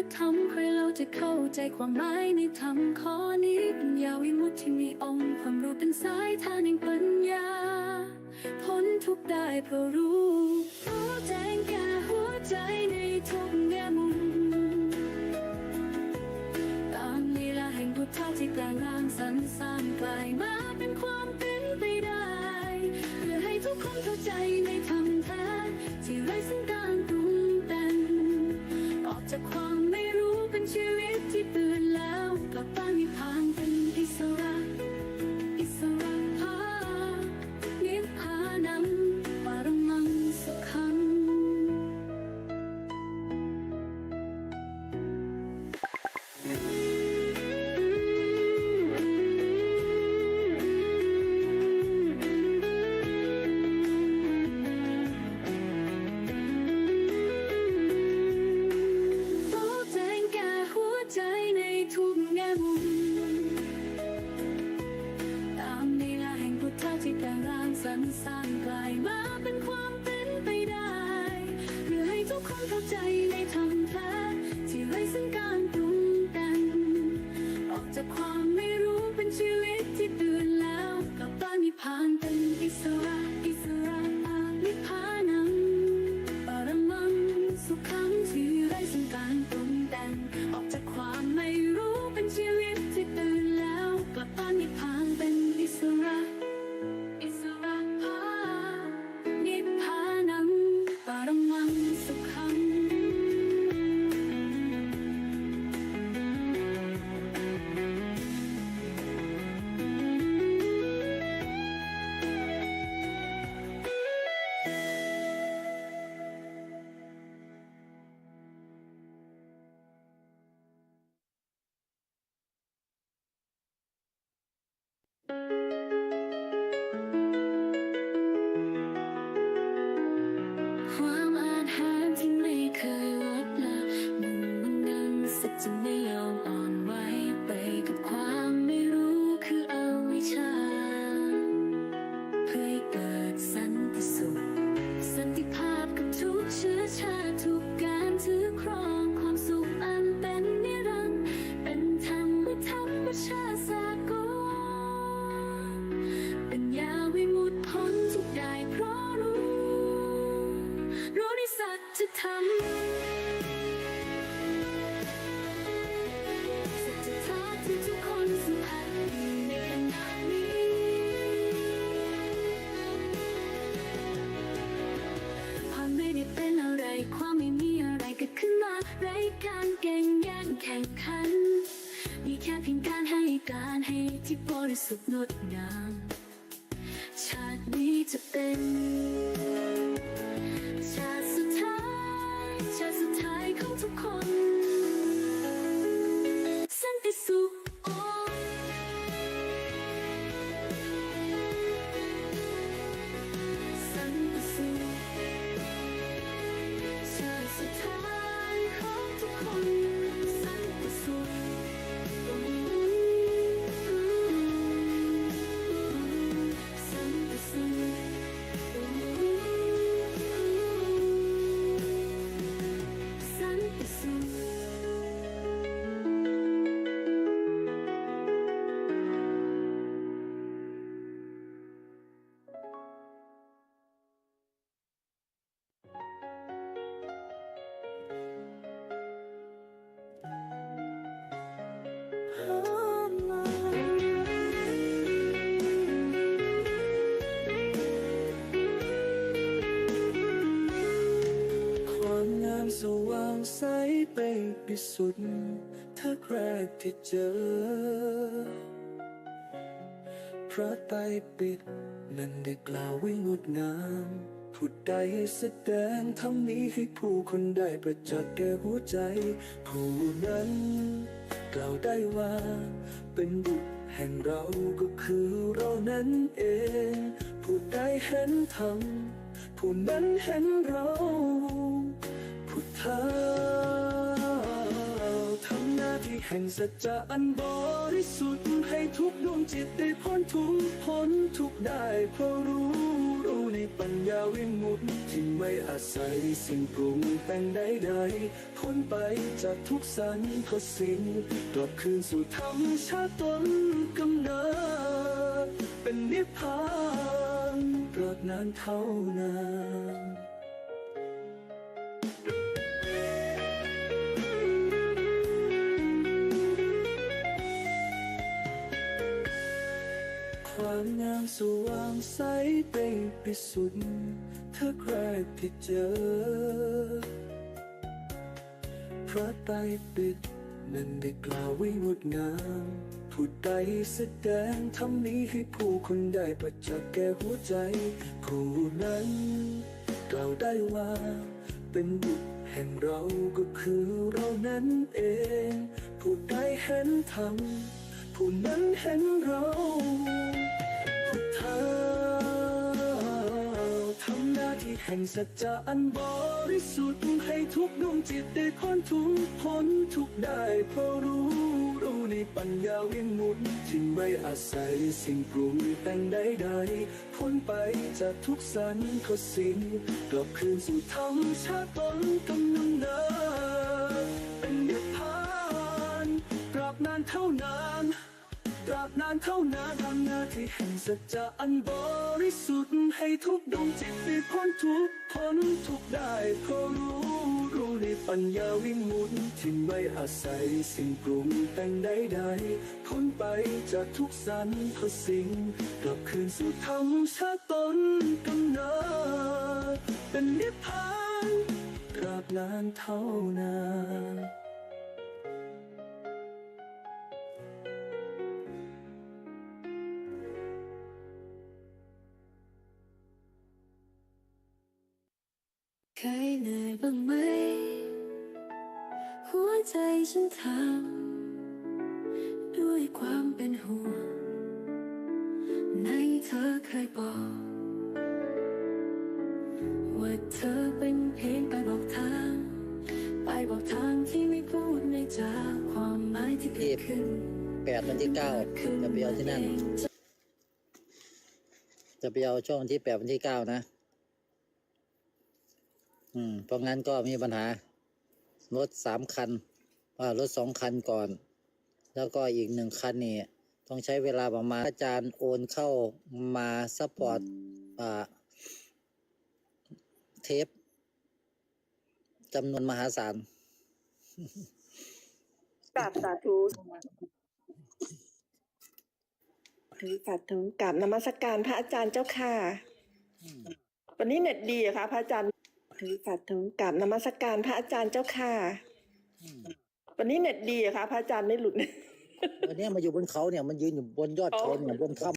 คืทำให้เราจะเข้าใจความหมายในธรรมข้อนี้ปัญญาวิมุติที่มีองค์ความรู้เป็นสายทางแห่งปัญญา พ้นทุกได้เพราะรู้รู้แจ้งแก่หัวใจใน upon ค่เพียงการให้การให้ที่บริสุทธิ์งดงามชาตินี้จะเป็นชาติสุดท้าย ชาติสุดท้ายของทุกคน สุด เธอแรกที่เจอ พระไตรปิดนั้นได้กล่าวไว้งดงามผู้ใดแสดงทำนี้ให้ผู้คนได้ประจักษ์แก่หัวใจ ผู้นั้นกล่าวได้ว่า เป็นบุตรแห่งเราก็คือเรานั้นเอง ผู้ใดเห็นธรรมผู้นั้นเห็นเรา ผู้เธอ แห่งสัจจะอันบริสุทธิ์ให้ทุกดวงจิตได้พ้นทุกพ้นทุกได้เพราะรู้รู้ในปัญญาวิมุตติไม่อาศัยสิ่งปรุงแต่งใดๆพ้นไปจากทุกสรรพสิ่งกลับคืนสู่ธรรมชาติตนกำเนิดเป็นนิพพานเกิดนานเท่านานามงามสว่างใสเป็นปิสุทธิ์เธอใครที่เจอ พระไตรปิฎกนั้นได้กล่าวไว้งดงามผู้ใดแสดงทำนี้ให้ผู้คนได้ประจักษ์แก่หัวใจ ผู้นั้นกล่าวได้ว่าเป็นบุตรแห่งเราก็คือเรานั้นเอง ผู้ใดเห็นธรรมผู้นั้นเห็นเรา แห่งสัจจะอันบริสุทธิ์ให้ทุกดวงจิตได้พ้นทุกพ้นทุกได้เพราะรู้รู้ในปัญญาวิมุตติที่ไม่อาศัยสิ่งปรุงแต่งใดๆพ้นไปจากทุกสรรพสิ่งกลับคืนสู่ธรรมชาติต้นกำเนิดเป็นนิพพานตราบนานเท่านาน ตราบนานเท่านานทำหน้าที่แห่งสัจจะอันบริสุทธิ์ให้ทุกดวงจิตได้พ้นทุกพ้นทุกได้เพราะรู้ รู้ในปัญญาวิมุตติที่ไม่อาศัยสิ่งปรุงแต่งใดๆพ้นไปจากทุกสรรพสิ่ง กลับคืนสู่ธรรมชาติตนกำเนิดเป็นนิพพานตราบนานเท่านาน ฉันทำด้วยความเป็นห่วงในเธอเคยบอก ว่าเธอเป็นเพียงไปบอกทาง ไปบอกทางที่ไม่พูดในจากความหมายที่เกิดขึ้นแปดวันที่เก้าจะไปเอาที่นั่น จะไปเอาช่วงที่แปดวันที่เก้านะอืมเพราะงั้นก็มีปัญหารถสามคัน ว่ารถสองคันก่อน แล้วก็อีกหนึ่งคันนี่ต้องใช้เวลาประมาณอาจารย์โอนเข้ามาซัพพอร์ตอ่าเทปจำนวนมหาศาลกราบสาธุถือสาธุกราบนมัสการพระอาจารย์เจ้าค่ะ วันนี้เน็ตดีอะคะพระอาจารย์ถือสาธุกราบนมัสการพระอาจารย์เจ้าค่ะ วันนี้เน็ตดีอะคะพระอาจารย์ไม่หลุด วันนี้มาอยู่บนเขาเนี่ยมันยืนอยู่บนยอดเขาเนี่ยบนถ้ำ